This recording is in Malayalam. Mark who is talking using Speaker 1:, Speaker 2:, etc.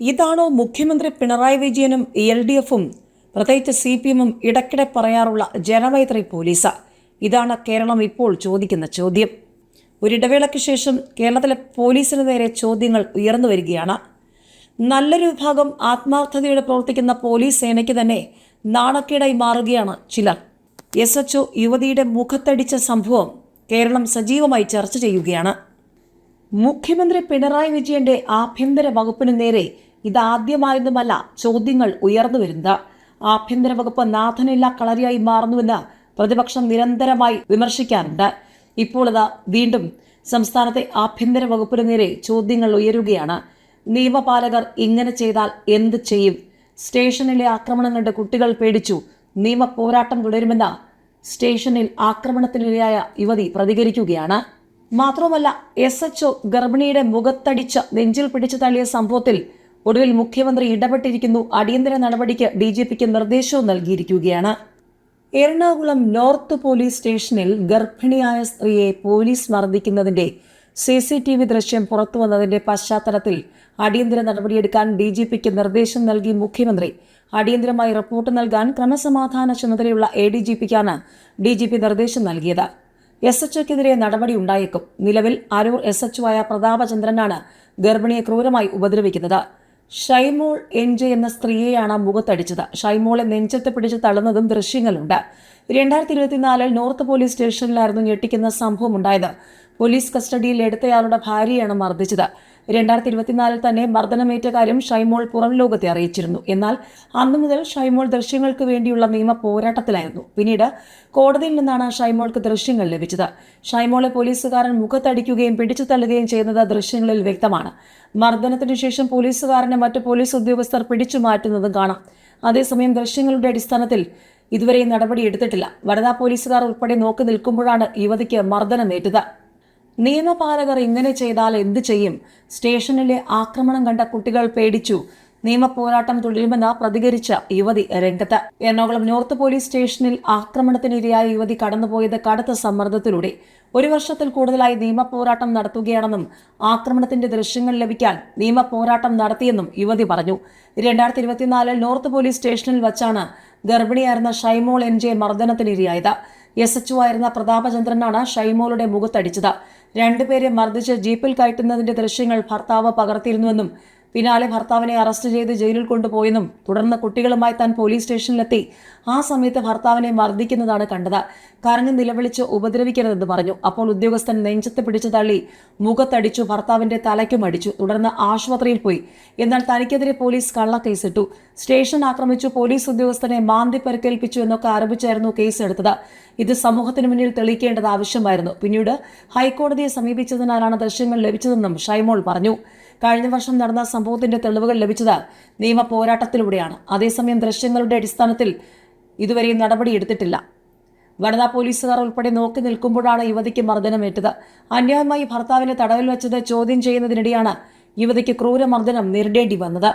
Speaker 1: ഇതാണോ മുഖ്യമന്ത്രി പിണറായി വിജയനും എൽ ഡി എഫും? പ്രത്യേകിച്ച് സി പി എമ്മും ഇടയ്ക്കിടെ പറയാറുള്ള ജനമൈത്രി പോലീസ്. ഇതാണ് കേരളം ഇപ്പോൾ ചോദിക്കുന്ന ചോദ്യം. ഒരിടവേളയ്ക്ക് ശേഷം കേരളത്തിലെ പോലീസിന് നേരെ ചോദ്യങ്ങൾ ഉയർന്നു വരികയാണ്. നല്ലൊരു വിഭാഗം ആത്മാർത്ഥതയോടെ പ്രവർത്തിക്കുന്ന പോലീസ് സേനയ്ക്ക് തന്നെ നാണക്കേടായി മാറുകയാണ് ചിലർ. എസ് എച്ച് യുവതിയുടെ മുഖത്തടിച്ച സംഭവം കേരളം സജീവമായി ചർച്ച ചെയ്യുകയാണ്. മുഖ്യമന്ത്രി പിണറായി വിജയന്റെ ആഭ്യന്തര വകുപ്പിന് നേരെ ഇതാദ്യമായൊന്നുമല്ല ചോദ്യങ്ങൾ ഉയർന്നു വരുന്നത്. ആഭ്യന്തര വകുപ്പ് നാഥനില്ല കളരിയായി മാറുന്നുവെന്ന് പ്രതിപക്ഷം നിരന്തരമായി വിമർശിക്കാറുണ്ട്. ഇപ്പോൾ ഇത് വീണ്ടും സംസ്ഥാനത്തെ ആഭ്യന്തര വകുപ്പിന് നേരെ ചോദ്യങ്ങൾ ഉയരുകയാണ്. നിയമപാലകർ ഇങ്ങനെ ചെയ്താൽ എന്ത് ചെയ്യും? സ്റ്റേഷനിലെ ആക്രമണം കണ്ട് കുട്ടികൾ പേടിച്ചു. നിയമ പോരാട്ടം തുടരുമെന്ന സ്റ്റേഷനിൽ ആക്രമണത്തിനിരയായ യുവതി പ്രതികരിക്കുകയാണ്. മാത്രമല്ല എസ് എച്ച് ഗർഭിണിയുടെ മുഖത്തടിച്ച് നെഞ്ചിൽ പിടിച്ചു തള്ളിയ സംഭവത്തിൽ ഒടുവിൽ മുഖ്യമന്ത്രി ഇടപെട്ടിരിക്കുന്നു. അടിയന്തര നടപടിക്ക് ഡി ജി പിക്ക് നിർദ്ദേശവും നൽകിയിരിക്കുകയാണ്. എറണാകുളം നോർത്ത് പോലീസ് സ്റ്റേഷനിൽ ഗർഭിണിയായ സ്ത്രീയെ പോലീസ് മർദ്ദിക്കുന്നതിന്റെ സി സി ടി വി ദൃശ്യം പുറത്തു വന്നതിന്റെ പശ്ചാത്തലത്തിൽ അടിയന്തര നടപടിയെടുക്കാൻ ഡി ജി പിക്ക് നിർദ്ദേശം നൽകി മുഖ്യമന്ത്രി. അടിയന്തരമായി റിപ്പോർട്ട് നൽകാൻ ക്രമസമാധാന ചുമതലയുള്ള എ ഡി ജി പിക്കാണ് ഡി ജി പി നിർദ്ദേശം നൽകിയത്. എസ് എച്ച് ഒക്കെതിരെ നടപടി ഉണ്ടായേക്കും. നിലവിൽ അരൂർ എസ് എച്ച് ആയ പ്രതാപചന്ദ്രനാണ് ഗർഭിണിയെ ക്രൂരമായി ഉപദ്രവിക്കുന്നത്. ഷൈമോൾ എൻ ജെ എന്ന സ്ത്രീയെയാണ് മുഖത്തടിച്ചത്. ഷൈമോളെ നെഞ്ചത്ത് പിടിച്ച് തള്ളുന്നതും ദൃശ്യങ്ങളുണ്ട്. രണ്ടായിരത്തി ഇരുപത്തിനാലിൽ നോർത്ത് പോലീസ് സ്റ്റേഷനിലായിരുന്നു ഞെട്ടിക്കുന്ന സംഭവം ഉണ്ടായത് പോലീസ് കസ്റ്റഡിയിൽ എടുത്തയാളുടെ ഭാര്യയാണ് മർദ്ദിച്ചത്. രണ്ടായിരത്തി ഇരുപത്തിനാലിൽ തന്നെ മർദ്ദനമേറ്റ കാര്യം ഷൈമോൾ പുറം ലോകത്തെ അറിയിച്ചിരുന്നു. എന്നാൽ അന്ന് മുതൽ ഷൈമോൾ ദൃശ്യങ്ങൾക്ക് വേണ്ടിയുള്ള നിയമ പോരാട്ടത്തിലായിരുന്നു. പിന്നീട് കോടതിയിൽ നിന്നാണ് ഷൈമോൾക്ക് ദൃശ്യങ്ങൾ ലഭിച്ചത്. ഷൈമോളെ പോലീസുകാരൻ മുഖത്തടിക്കുകയും പിടിച്ചു തള്ളുകയും ചെയ്യുന്നത് ദൃശ്യങ്ങളിൽ വ്യക്തമാണ്. മർദ്ദനത്തിനു ശേഷം പോലീസുകാരനെ മറ്റു പോലീസ് ഉദ്യോഗസ്ഥർ പിടിച്ചു മാറ്റുന്നതും കാണാം. അതേസമയം ദൃശ്യങ്ങളുടെ അടിസ്ഥാനത്തിൽ ഇതുവരെ നടപടി എടുത്തിട്ടില്ല. വനിതാ പോലീസുകാർ ഉൾപ്പെടെ നോക്കി നിൽക്കുമ്പോഴാണ് യുവതിക്ക് മർദ്ദനമേറ്റത്. നിയമപാലകർ ഇങ്ങനെ ചെയ്താൽ എന്ത് ചെയ്യും? സ്റ്റേഷനിലെ ആക്രമണം കണ്ട കുട്ടികൾ പേടിച്ചു. നിയമപോരാട്ടം തുടരുമെന്ന് പ്രതികരിച്ച യുവതി രംഗത്ത്. എറണാകുളം നോർത്ത് പോലീസ് സ്റ്റേഷനിൽ ആക്രമണത്തിനിരയായ യുവതി കടന്നുപോയത് കടുത്ത സമ്മർദ്ദത്തിലൂടെ. ഒരു വർഷത്തിൽ കൂടുതലായി നിയമപോരാട്ടം നടത്തുകയാണെന്നും ആക്രമണത്തിന്റെ ദൃശ്യങ്ങൾ ലഭിക്കാൻ നിയമപോരാട്ടം നടത്തിയെന്നും യുവതി പറഞ്ഞു. രണ്ടായിരത്തി ഇരുപത്തിനാലിൽ നോർത്ത് പോലീസ് സ്റ്റേഷനിൽ വച്ചാണ് ഗർഭിണിയായിരുന്ന ഷൈമോൾ എൻ ജെ മർദ്ദനത്തിനിരയായത്. എസ് എച്ച് ആയിരുന്ന പ്രതാപചന്ദ്രനാണ് ഷൈമോളുടെ മുഖത്തടിച്ചത്. രണ്ടുപേരെ മർദ്ദിച്ച് ജീപ്പിൽ കയറ്റുന്നതിന്റെ ദൃശ്യങ്ങൾ ഭർത്താവ് പകർത്തിയിരുന്നുവെന്നും പിന്നാലെ ഭർത്താവിനെ അറസ്റ്റ് ചെയ്ത് ജയിലിൽ കൊണ്ടുപോയെന്നും തുടർന്ന് കുട്ടികളുമായി താൻ പോലീസ് സ്റ്റേഷനിലെത്തി. ആ സമയത്ത് ഭർത്താവിനെ മർദ്ദിക്കുന്നതാണ് കണ്ടത്. കരഞ്ഞു നിലവിളിച്ച് ഉപദ്രവിക്കരുതെന്ന് പറഞ്ഞു. അപ്പോൾ ഉദ്യോഗസ്ഥൻ നെഞ്ചത്ത് പിടിച്ചു തള്ളി മുഖത്തടിച്ചു ഭർത്താവിന്റെ തലയ്ക്കും അടിച്ചു. തുടർന്ന് ആശുപത്രിയിൽ പോയി. എന്നാൽ തനിക്കെതിരെ പോലീസ് കള്ളക്കേസിട്ടു. സ്റ്റേഷൻ ആക്രമിച്ചു പോലീസ് ഉദ്യോഗസ്ഥനെ മാന്തി പരിക്കേൽപ്പിച്ചു എന്നൊക്കെ ആരോപിച്ചായിരുന്നു കേസ് എടുത്തത് ഇത് സമൂഹത്തിന് മുന്നിൽ തെളിയിക്കേണ്ടത് ആവശ്യമായിരുന്നു. പിന്നീട് ഹൈക്കോടതിയെ സമീപിച്ചതിനാലാണ് ദൃശ്യങ്ങൾ ലഭിച്ചതെന്നും ഷൈമോൾ പറഞ്ഞു. കഴിഞ്ഞ വർഷം നടന്ന സംഭവത്തിന്റെ തെളിവുകൾ ലഭിച്ചത് നിയമ പോരാട്ടത്തിലൂടെയാണ്. അതേസമയം ദൃശ്യങ്ങളുടെ അടിസ്ഥാനത്തിൽ ഇതുവരെ നടപടിയെടുത്തിട്ടില്ല വനിതാ പോലീസുകാർ ഉൾപ്പെടെ നോക്കി നിൽക്കുമ്പോഴാണ് യുവതിക്ക് മർദ്ദനമേറ്റത്. അന്യായമായി ഭർത്താവിനെ തടവിൽ വെച്ചത് ചോദ്യം ചെയ്യുന്നതിനിടെയാണ് യുവതിക്ക് ക്രൂരമർദ്ദനം നേരിടേണ്ടി വന്നത്.